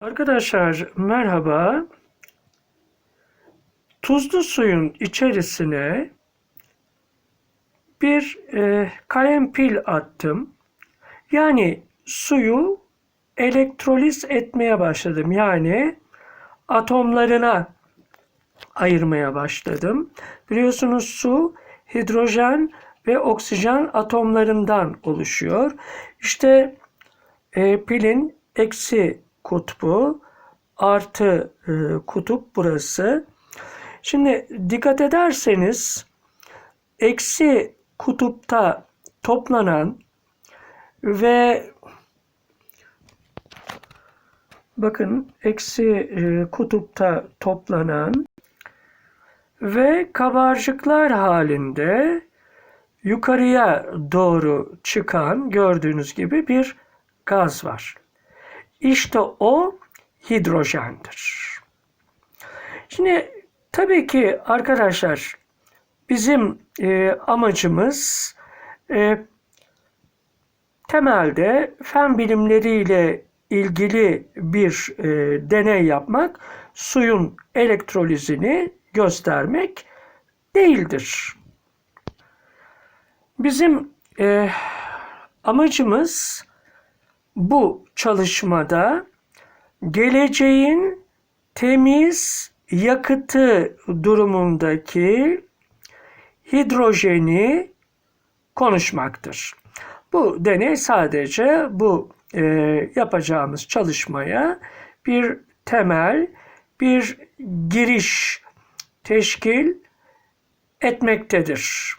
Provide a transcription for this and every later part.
Arkadaşlar merhaba. Tuzlu suyun içerisine bir e, kalem pil attım. Yani suyu elektroliz etmeye başladım. Yani atomlarına ayırmaya başladım. Biliyorsunuz su hidrojen ve oksijen atomlarından oluşuyor. İşte e, pilin eksi kutbu artı e, kutup burası. Şimdi dikkat ederseniz eksi kutupta toplanan ve bakın eksi e, kutupta toplanan ve kabarcıklar halinde yukarıya doğru çıkan gördüğünüz gibi bir gaz var. İşte o hidrojendir. Şimdi tabii ki arkadaşlar bizim e, amacımız e, temelde fen bilimleriyle ilgili bir e, deney yapmak, suyun elektrolizini göstermek değildir. Bizim e, amacımız bu çalışmada geleceğin temiz yakıtı durumundaki hidrojeni konuşmaktır. Bu deney sadece bu e, yapacağımız çalışmaya bir temel, bir giriş teşkil etmektedir.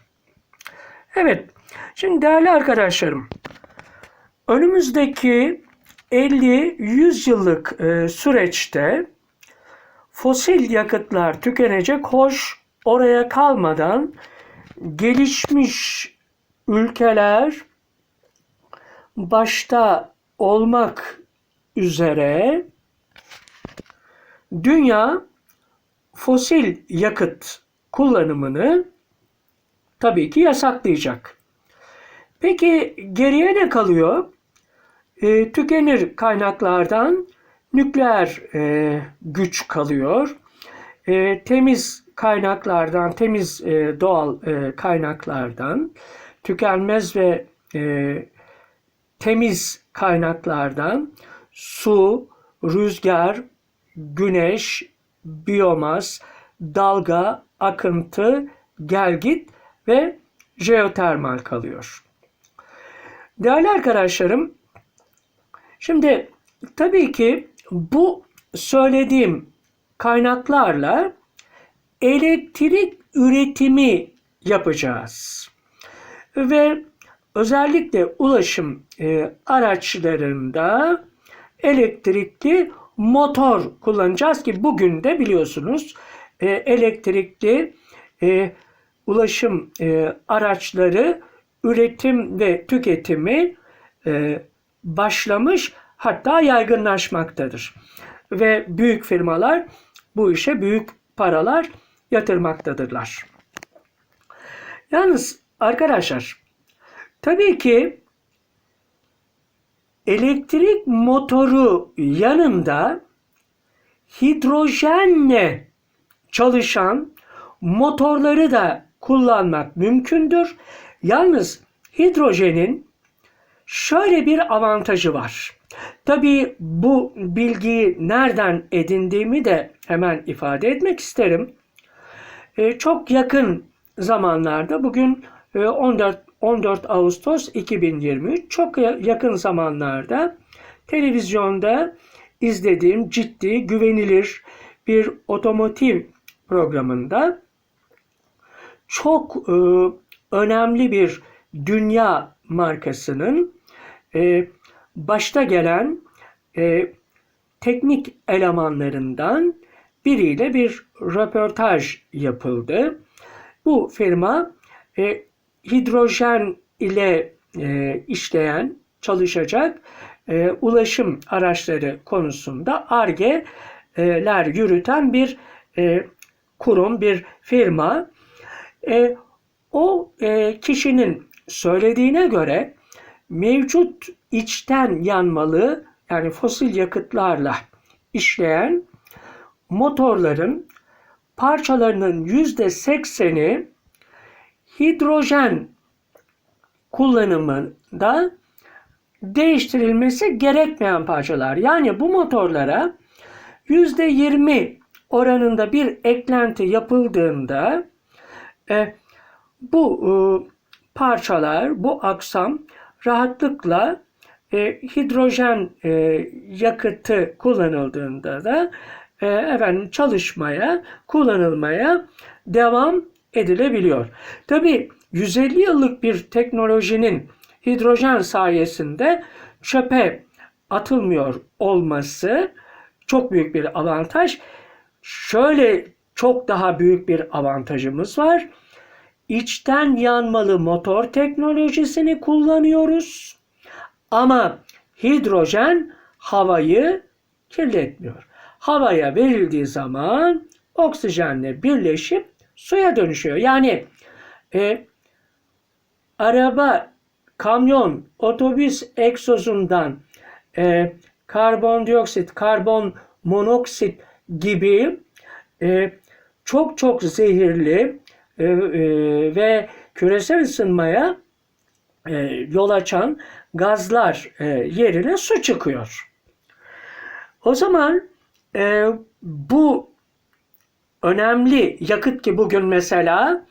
Evet, şimdi değerli arkadaşlarım, önümüzdeki 50-100 yıllık e, süreçte fosil yakıtlar tükenecek. Hoş oraya kalmadan gelişmiş ülkeler başta olmak üzere dünya fosil yakıt kullanımını tabii ki yasaklayacak. Peki geriye ne kalıyor? E, tükenir kaynaklardan nükleer e, güç kalıyor. E, temiz kaynaklardan, temiz e, doğal e, kaynaklardan, tükenmez ve e, temiz kaynaklardan su, rüzgar, güneş, biyomas, dalga, akıntı, gelgit ve jeotermal kalıyor. Değerli arkadaşlarım, şimdi tabii ki bu söylediğim kaynaklarla elektrik üretimi yapacağız. Ve özellikle ulaşım e, araçlarında elektrikli motor kullanacağız ki bugün de biliyorsunuz e, elektrikli e, ulaşım e, araçları üretim ve tüketimi e, başlamış hatta yaygınlaşmaktadır. Ve büyük firmalar bu işe büyük paralar yatırmaktadırlar. Yalnız arkadaşlar tabii ki elektrik motoru yanında hidrojenle çalışan motorları da kullanmak mümkündür. Yalnız hidrojenin şöyle bir avantajı var. Tabii bu bilgiyi nereden edindiğimi de hemen ifade etmek isterim. Ee, çok yakın zamanlarda bugün 14 e, 14 Ağustos 2023 çok yakın zamanlarda televizyonda izlediğim ciddi, güvenilir bir otomotiv programında çok e, önemli bir dünya markasının e, başta gelen e, teknik elemanlarından biriyle bir röportaj yapıldı. Bu firma e, hidrojen ile e, işleyen, çalışacak e, ulaşım araçları konusunda ARGE'ler yürüten bir e, kurum, bir firma. E, o e, kişinin söylediğine göre mevcut içten yanmalı yani fosil yakıtlarla işleyen motorların parçalarının yüzde sekseni hidrojen kullanımında değiştirilmesi gerekmeyen parçalar. Yani bu motorlara yüzde yirmi oranında bir eklenti yapıldığında e, bu e, parçalar, bu aksam rahatlıkla e, hidrojen e, yakıtı kullanıldığında da e, efendim çalışmaya, kullanılmaya devam edilebiliyor. Tabi 150 yıllık bir teknolojinin hidrojen sayesinde çöpe atılmıyor olması çok büyük bir avantaj. Şöyle çok daha büyük bir avantajımız var. İçten yanmalı motor teknolojisini kullanıyoruz. Ama hidrojen havayı kirletmiyor. Havaya verildiği zaman oksijenle birleşip suya dönüşüyor. Yani e, araba, kamyon, otobüs egzozundan e, karbondioksit, karbon monoksit gibi e, çok çok zehirli e, e, ve küresel ısınmaya e, yol açan gazlar e, yerine su çıkıyor. O zaman bu önemli yakıt ki bugün mesela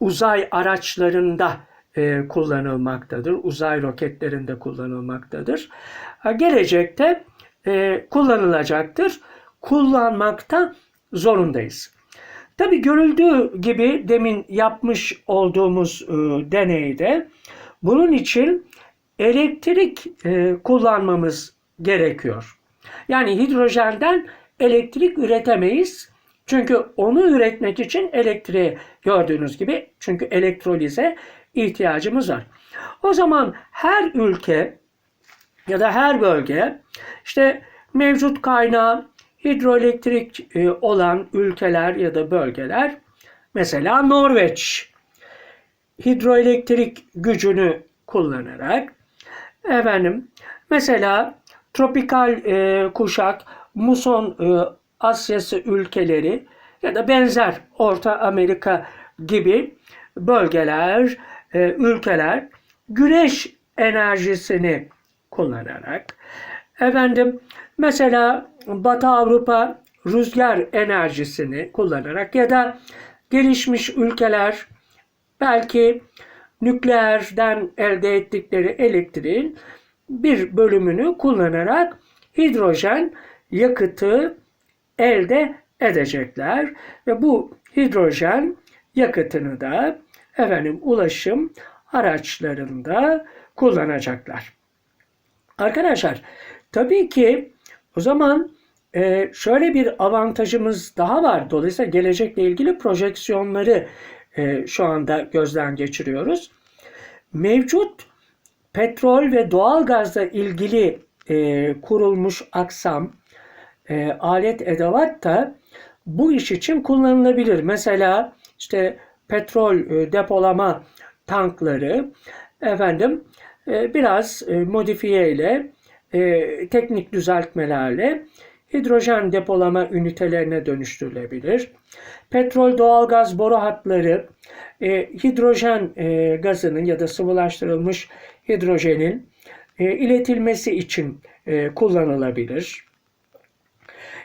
uzay araçlarında kullanılmaktadır. Uzay roketlerinde kullanılmaktadır. Gelecekte kullanılacaktır. Kullanmakta zorundayız. Tabi görüldüğü gibi demin yapmış olduğumuz e, deneyde bunun için elektrik e, kullanmamız gerekiyor. Yani hidrojenden elektrik üretemeyiz. Çünkü onu üretmek için elektriği gördüğünüz gibi çünkü elektrolize ihtiyacımız var. O zaman her ülke ya da her bölge işte mevcut kaynağı hidroelektrik e, olan ülkeler ya da bölgeler. Mesela Norveç. Hidroelektrik gücünü kullanarak. Efendim mesela tropikal e, kuşak muson e, Asyası ülkeleri ya da benzer Orta Amerika gibi bölgeler, e, ülkeler güneş enerjisini kullanarak. Efendim mesela Batı Avrupa rüzgar enerjisini kullanarak ya da gelişmiş ülkeler belki nükleerden elde ettikleri elektriğin bir bölümünü kullanarak hidrojen yakıtı elde edecekler ve bu hidrojen yakıtını da efendim ulaşım araçlarında kullanacaklar. Arkadaşlar tabii ki o zaman e, şöyle bir avantajımız daha var. Dolayısıyla gelecekle ilgili projeksiyonları e, şu anda gözden geçiriyoruz. Mevcut petrol ve doğal gazla ilgili e, kurulmuş aksam, e, alet edevat da bu iş için kullanılabilir. Mesela işte petrol e, depolama tankları efendim e, biraz e, modifiye ile e, teknik düzeltmelerle hidrojen depolama ünitelerine dönüştürülebilir. Petrol doğalgaz boru hatları e, hidrojen e, gazının ya da sıvılaştırılmış hidrojenin e, iletilmesi için e, kullanılabilir.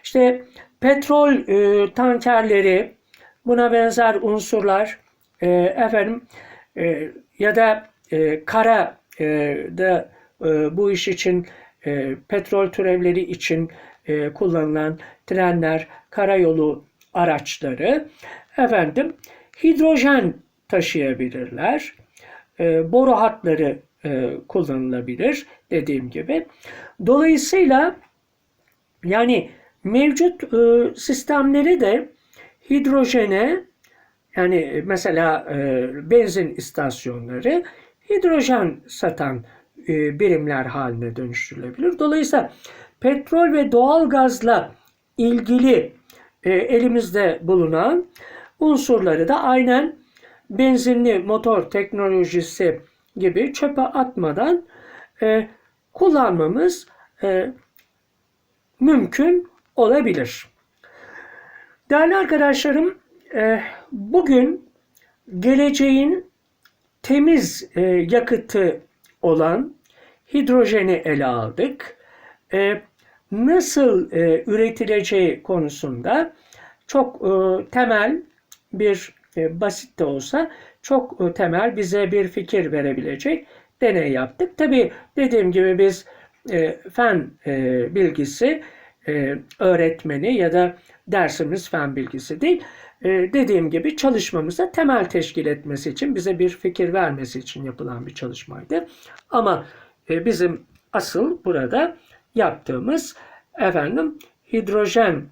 İşte petrol e, tankerleri buna benzer unsurlar e, efendim e, ya da e, kara e, da e, bu iş için e, petrol türevleri için e, kullanılan trenler, karayolu araçları efendim hidrojen taşıyabilirler. E, boru hatları e, kullanılabilir dediğim gibi. Dolayısıyla yani mevcut e, sistemleri de hidrojene yani mesela e, benzin istasyonları hidrojen satan e, birimler haline dönüştürülebilir. Dolayısıyla petrol ve doğal gazla ilgili e, elimizde bulunan unsurları da aynen benzinli motor teknolojisi gibi çöpe atmadan e, kullanmamız mümkün olabilir. Değerli arkadaşlarım, bugün geleceğin temiz yakıtı olan hidrojeni ele aldık. E, nasıl e, üretileceği konusunda çok e, temel bir e, basit de olsa çok e, temel bize bir fikir verebilecek deney yaptık. Tabi dediğim gibi biz e, fen e, bilgisi e, öğretmeni ya da dersimiz fen bilgisi değil. E, dediğim gibi çalışmamıza temel teşkil etmesi için bize bir fikir vermesi için yapılan bir çalışmaydı. Ama e, bizim asıl burada yaptığımız efendim hidrojen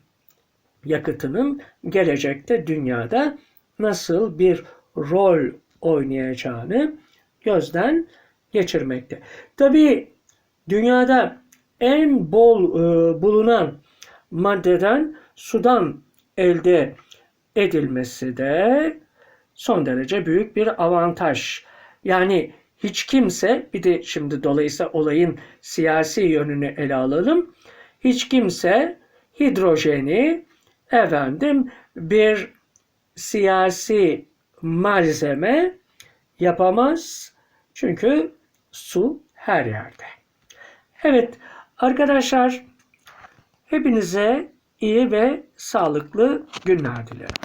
yakıtının gelecekte dünyada nasıl bir rol oynayacağını gözden geçirmekte. Tabii dünyada en bol e, bulunan maddeden sudan elde edilmesi de son derece büyük bir avantaj. Yani hiç kimse bir de şimdi dolayısıyla olayın siyasi yönünü ele alalım. Hiç kimse hidrojeni efendim bir siyasi malzeme yapamaz. Çünkü su her yerde. Evet arkadaşlar hepinize iyi ve sağlıklı günler dilerim.